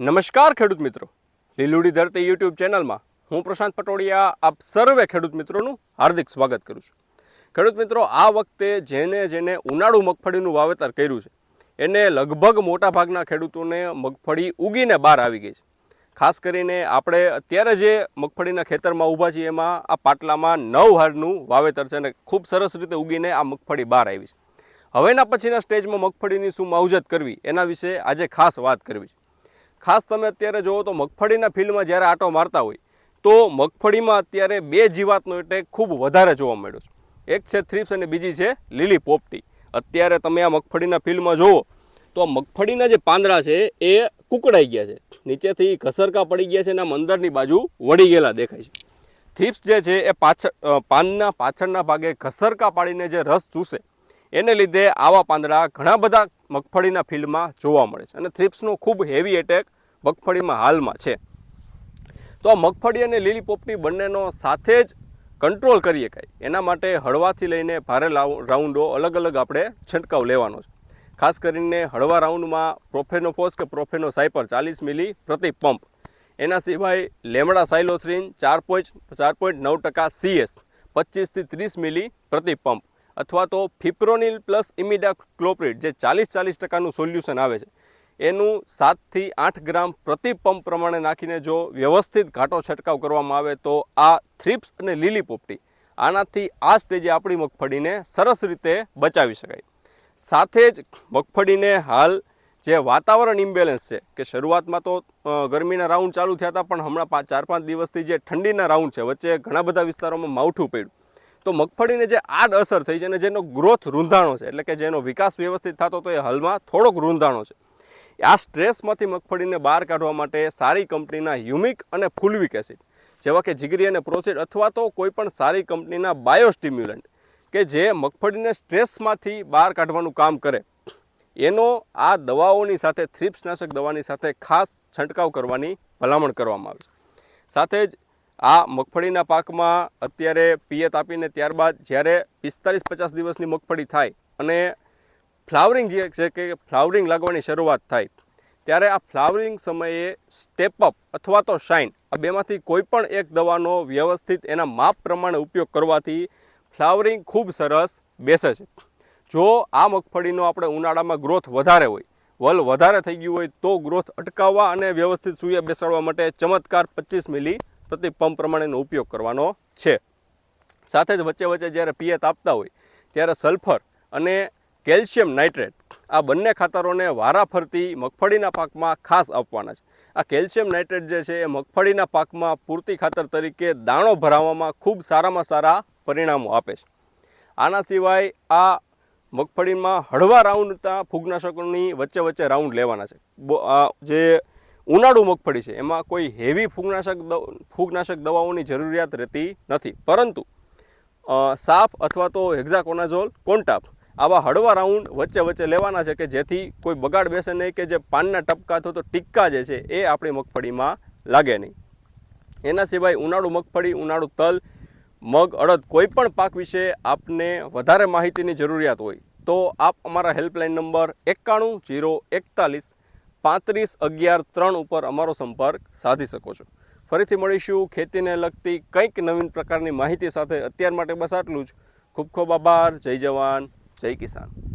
નમસ્કાર ખેડૂત મિત્રો. લીલુડી ધરતી યુટ્યુબ ચેનલમાં હું પ્રશાંત પટોડિયા આપ સર્વે ખેડૂત મિત્રોનું હાર્દિક સ્વાગત કરું છું. ખેડૂત મિત્રો, આ વખતે જેને જેને ઉનાળુ મગફળીનું વાવેતર કર્યું છે, એને લગભગ મોટાભાગના ખેડૂતોને મગફળી ઉગીને બહાર આવી ગઈ છે. ખાસ કરીને આપણે અત્યારે જે મગફળીના ખેતરમાં ઊભા છીએ, એમાં આ પાટલામાં નવ હારનું વાવેતર છે અને ખૂબ સરસ રીતે ઉગીને આ મગફળી બહાર આવી છે. હવેના પછીના સ્ટેજમાં મગફળીની શું માવજત કરવી, એના વિશે આજે ખાસ વાત કરવી છે. ખાસ તમે અત્યારે જુઓ તો મગફળીના ફિલ્ડમાં જ્યારે આટો મારતા હોય, તો મગફળીમાં અત્યારે બે જીવાતનો એટેક ખૂબ વધારે જોવા મળ્યો છે. એક છે થ્રીપ્સ અને બીજી છે લીલી પોપટી અત્યારે તમે આ મગફળીના ફિલ્ડમાં જુઓ તો આ મગફળીના જે પાંદડા છે એ કુકડાઈ ગયા છે. નીચેથી ઘસરકા પડી ગયા છે અને મંદરની બાજુ વળી ગયેલા દેખાય છે. થ્રીપ્સ જે છે એ પાછળ પાનના પાછળના ભાગે ઘસરકા પાડીને જે રસ ચૂસે એને લીધે આવા પાંદડા ઘણા બધા મગફળીના ફિલ્ડમાં જોવા મળે છે. અને થ્રિપ્સનો ખૂબ હેવી એટેક મગફળીમાં હાલમાં છે. તો આ મગફળી અને લીલી પોપટી બંનેનો સાથે જ કંટ્રોલ કરી શકાય એના માટે હળવાથી લઈને ભારે રાઉન્ડો અલગ અલગ આપણે છંટકાવ લેવાનો છે. ખાસ કરીને હળવા રાઉન્ડમાં પ્રોફેનોફોસ કે પ્રોફેનો સાયપર ચાલીસ મિલી પ્રતિ પંપ. એના સિવાય લેમડા સાયલોથ્રીન ચાર પોઈન્ટ ચાર પોઈન્ટ નવ ટકા સીએસ પચીસથી ત્રીસ મિલી પ્રતિ પંપ. અથવા તો ફિપ્રોનિલ પ્લસ ઇમિડા ક્લોપ્રિડ જે ચાલીસ ચાલીસ ટકાનું સોલ્યુશન આવે છે, એનું સાતથી આઠ ગ્રામ પ્રતિ પંપ પ્રમાણે નાખીને જો વ્યવસ્થિત ઘાટો છંટકાવ કરવામાં આવે તો આ થ્રિપ્સ અને લીલી પોપટી આનાથી આ સ્ટેજે આપણી મગફળીને સરસ રીતે બચાવી શકાય. સાથે જ મગફળીને હાલ જે વાતાવરણ ઇમ્બેલેન્સ છે, કે શરૂઆતમાં તો ગરમીના રાઉન્ડ ચાલુ થયા હતા, પણ હમણાં ચાર પાંચ દિવસથી જે ઠંડીના રાઉન્ડ છે, વચ્ચે ઘણા બધા વિસ્તારોમાં માવઠું પડ્યું. તો મગફળીને જે આડ અસર થઈ છે અને જેનો ગ્રોથ રૂંધાણો છે, એટલે કે જેનો વિકાસ વ્યવસ્થિત થતો તો એ હાલમાં થોડોક રૂંધાણો છે. આ સ્ટ્રેસમાંથી મગફળીને બહાર કાઢવા માટે સારી કંપનીના હ્યુમિક અને ફુલવિક એસિડ, જેવા કે જીગરી અને પ્રોસેડ અથવા તો કોઈપણ સારી કંપનીના બાયોસ્ટિમ્યુલન્ટ, કે જે મગફળીને સ્ટ્રેસમાંથી બહાર કાઢવાનું કામ કરે. એનો આ દવાઓની સાથે, થ્રિપ્સનાશક દવાની સાથે ખાસ છંટકાવ કરવાની ભલામણ કરવામાં આવે છે. સાથે જ આ મગફળીના પાકમાં અત્યારે પિયત આપીને ત્યારબાદ જ્યારે પિસ્તાલીસ પચાસ દિવસની મગફળી થાય અને ફ્લાવરિંગ જે છે કે ફ્લાવરિંગ લાગવાની શરૂઆત થાય, ત્યારે આ ફ્લાવરિંગ સમયે સ્ટેપઅપ અથવા તો શાઇન આ બેમાંથી કોઈ પણ એક દવાનો વ્યવસ્થિત એના માપ પ્રમાણે ઉપયોગ કરવાથી ફ્લાવરિંગ ખૂબ સરસ બેસે છે. જો આ મગફળીનો આપણે ઉનાળામાં ગ્રોથ વધારે હોય, વલ વધારે થઈ ગયું હોય તો ગ્રોથ અટકાવવા અને વ્યવસ્થિત સૂર્ય બેસાડવા માટે ચમત્કાર પચીસ મિલી પ્રતિ પંપ પ્રમાણેનો ઉપયોગ કરવાનો છે. સાથે જ વચ્ચે વચ્ચે જ્યારે પિયત આપતા હોય, ત્યારે સલ્ફર અને કેલ્શિયમ નાઇટ્રેટ આ બંને ખાતરોને વારાફરતી મગફળીના પાકમાં ખાસ આપવાના છે. આ કેલ્શિયમ નાઇટ્રેટ જે છે, એ મગફળીના પાકમાં પૂરતી ખાતર તરીકે દાણો ભરાવવામાં ખૂબ સારામાં સારા પરિણામો આપે છે. આના સિવાય આ મગફળીમાં હળવા રાઉન્ડતા ફૂગનાશકોની વચ્ચે વચ્ચે રાઉન્ડ લેવાના છે. જે ઉનાળુ મગફળી છે. એમાં કોઈ હેવી ફૂગનાશક ફૂગનાશક દવાઓની જરૂરિયાત રહેતી નથી. પરંતુ સાફ અથવા તો હેક્ઝાકોનાઝોલ કોન્ટાપ આવા હળવા રાઉન્ડ વચ્ચે વચ્ચે લેવાના છે કે જેથી કોઈ બગાડ બેસે નહીં કે જે પાનના ટપકા અથવા તો ટીક્કા જે છે એ આપણી મગફળીમાં લાગે નહીં. એના સિવાય ઉનાળુ મગફળી, ઉનાળુ તલ, મગ, અડદ કોઈ પણ પાક વિશે આપને વધારે માહિતીની જરૂરિયાત હોય તો આપ અમારા હેલ્પલાઇન નંબર એકાણું, જીરો, એકતાલીસ પાંત્રીસ અગિયાર ત્રણ ઉપર અમારો સંપર્ક સાધી શકો છો. ફરીથી મળીશું. ખેતીને લગતી કંઈક નવીન પ્રકારની માહિતી સાથે. અત્યાર માટે બસ આટલું જ. ખૂબ ખૂબ આભાર. જય જવાન. જય કિસાન.